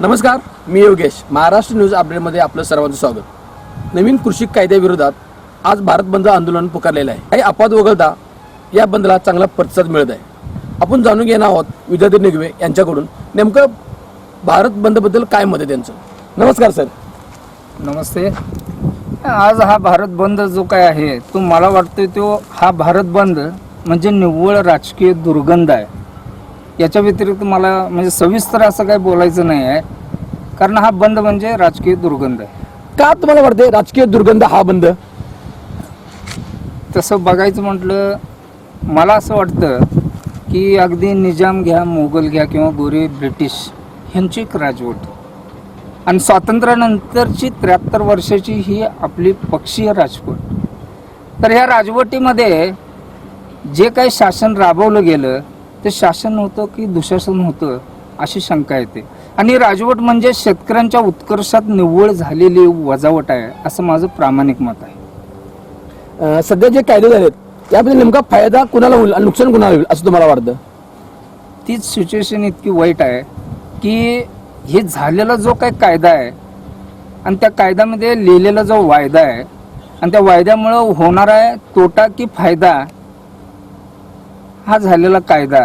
नमस्कार मी योगेश. महाराष्ट्र न्यूज अपडेटमध्ये आपलं सर्वांचं स्वागत. नवीन कृषी कायद्याविरोधात आज भारत बंद आंदोलन पुकारलेलं आहे. काही अपवाद वगळता या बंदला चांगला प्रतिसाद मिळत आहे. आपण जाणून घेणार आहोत विद्यार्थी निगवे यांच्याकडून नेमकं भारत बंदबद्दल काय मत आहे त्यांचं? नमस्कार सर. नमस्ते. आज हा भारत बंद जो काय आहे तो मला वाटतोय तो हा भारत बंद म्हणजे निव्वळ राजकीय दुर्गंध आहे. याच्या व्यतिरिक्त मला म्हणजे सविस्तर असं काही बोलायचं नाही आहे. कारण हा बंद म्हणजे राजकीय दुर्गंध आहे. का तुम्हाला वाटते राजकीय दुर्गंध हा बंद? तसं बघायचं म्हटलं मला असं वाटतं की अगदी निजाम घ्या मोगल घ्या किंवा गोरे ब्रिटिश ह्यांची एक राजवट. आणि स्वातंत्र्यानंतरची त्र्याहत्तर वर्षाची ही आपली पक्षीय राजवट. तर ह्या राजवटीमध्ये जे काही शासन राबवलं गेलं ते शासन होतं की दुशासन होतं अशी शंका येते. आणि राजवट म्हणजे शेतकऱ्यांच्या उत्कर्षात निव्वळ झालेली वजावट आहे असं माझं प्रामाणिक मत आहे. सध्या जे कायदे झालेत यामध्ये नेमका फायदा कुणाला होईल आणि नुकसान कुणाला होईल असं तुम्हाला वाटतं? तीच सिच्युएशन इतकी वाईट आहे की हे झालेला जो काही कायदा आहे आणि त्या कायद्यामध्ये लिहिलेला जो वायदा आहे आणि त्या वायद्यामुळं होणारा तोटा की फायदा हा झालेला कायदा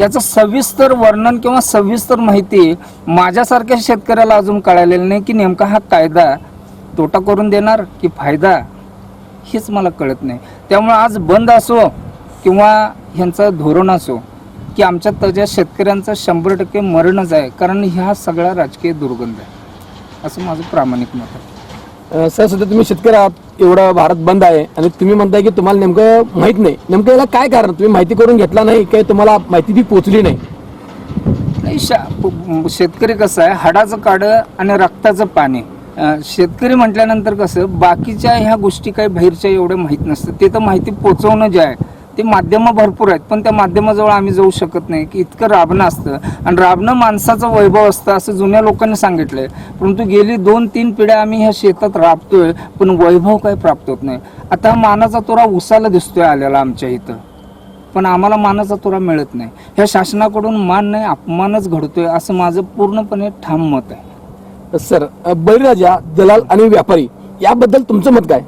याचं सविस्तर वर्णन किंवा सविस्तर माहिती माझ्यासारख्या शेतकऱ्याला अजून कळालेलं नाही की नेमका हा कायदा तोटा करून देणार की फायदा हेच मला कळत नाही. त्यामुळे आज बंद असो किंवा ह्यांचं धोरण असो की आमच्या त्याच्या शेतकऱ्यांचं शंभर टक्के मरणच आहे कारण ह्या सगळा राजकीय दुर्गंध आहे. असं माझं प्रामाणिक मत आहे. अं, सर सध्या तुम्ही शेतकरी आहात एवढा भारत बंद आहे आणि तुम्ही म्हणताय की तुम्हाला नेमकं माहीत नाही. नेमकं याला काय कारण? तुम्ही माहिती करून घेतला नाही काही तुम्हाला माहिती ती पोचली नाही. नाही शा प- शेतकरी कसं आहे हाडाचं काडं आणि रक्ताचं पाणी. अं, शेतकरी म्हटल्यानंतर कसं बाकीच्या ह्या गोष्टी काही बाहेरच्या एवढ्या माहीत नसतं. ते तर माहिती पोचवणं जे आहे ते माध्यमं भरपूर आहेत पण त्या माध्यमाजवळ आम्ही जाऊ शकत नाही की इतकं राबणं असतं. आणि राबणं माणसाचं वैभव असतं असं जुन्या लोकांनी सांगितलंय. परंतु गेली दोन तीन पिढ्या आम्ही ह्या शेतात राबतोय पण वैभव काही प्राप्त होत नाही. आता मानाचा तोरा उसाला दिसतोय आलेला आमच्या इथं. पण आम्हाला मानाचा तोरा मिळत नाही. ह्या शासनाकडून मान नाही अपमानच घडतोय असं माझं पूर्णपणे ठाम मत आहे. सर बळीराजा दलाल आणि व्यापारी याबद्दल तुमचं मत काय?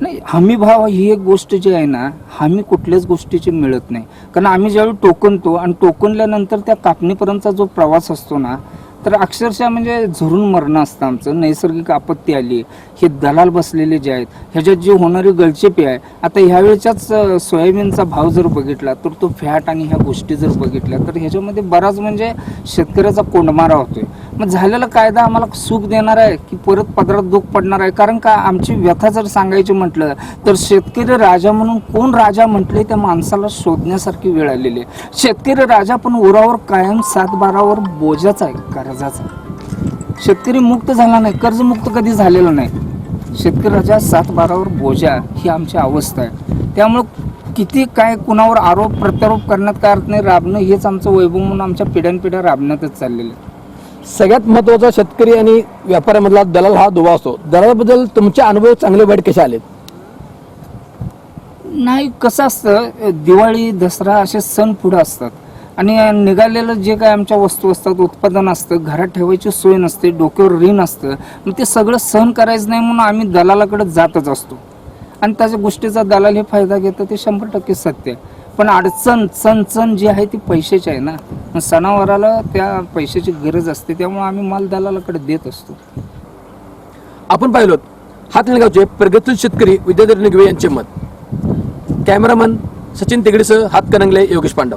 नाही हमी भाव ही एक गोष्ट जी आहे ना हमी कुठल्याच गोष्टीची मिळत नाही. कारण आम्ही ज्यावेळी टोकनतो आणि टोकनल्यानंतर त्या कापणीपर्यंतचा जो प्रवास असतो ना तर अक्षरशः म्हणजे झरून मरणं असतं आमचं. नैसर्गिक आपत्ती आली हे दलाल बसलेले जे आहेत ह्याच्यात जी होणारी गळचेपी आहे आता ह्यावेळच्याच सोयाबीनचा भाव जर बघितला तर तो फॅट आणि ह्या गोष्टी जर बघितल्या तर ह्याच्यामध्ये बराच म्हणजे शेतकऱ्याचा कोंडमारा होतोय. मग झालेला कायदा आम्हाला सुख देणार आहे की परत पदरात दुःख पडणार आहे? कारण का आमची व्यथा जर सांगायची म्हटलं तर शेतकरी राजा म्हणून कोण राजा म्हटले त्या माणसाला शोधण्यासारखी वेळ आलेली आहे. शेतकरी राजा पण उरावर कायम सात बारावर बोजाचा आहे कर्जाचा. शेतकरी मुक्त झाला नाही कर्जमुक्त कधी झालेला नाही. शेतकरी राजा सात बारावर बोजा ही आमची अवस्था आहे. त्यामुळं किती काय कुणावर आरोप प्रत्यारोप करण्यात काय अर्थ नाही. राबणं हेच आमचं वैभव म्हणून आमच्या पिढ्यानपिढ्या राबण्यातच चाललेलं आहे. सगळ्यात महत्त्वाचा शेतकरी आणि व्यापाऱ्यामधला दलाल हा दुवा असतो. दलालाबद्दल तुमचे अनुभव चांगले वाईट कसे आलेत? नाही कसं असतं दिवाळी दसरा असे सण पुढं असतात. आणि निघालेलं जे काय आमच्या वस्तू असतात उत्पादन असतं घरात ठेवायची सोय नसते डोक्यावर ऋण असतं मग ते सगळं सहन करायचं नाही म्हणून आम्ही दलालाकडे जातच असतो. आणि त्याच्या गोष्टीचा दलाल हे फायदा घेतं ते शंभर टक्के सत्य. आहे पण अडचण चणचण जी आहे ती पैशाची आहे ना. मग सणावाराला त्या पैशाची गरज असते त्यामुळे आम्ही माल दलालाकडे देत असतो. आपण पाहिलो हातलगावचे प्रगतशील शेतकरी विद्याधर निगवे यांचे मत. कॅमेरामन सचिन तिगडीसह हातकणंगले योगेश पांडव.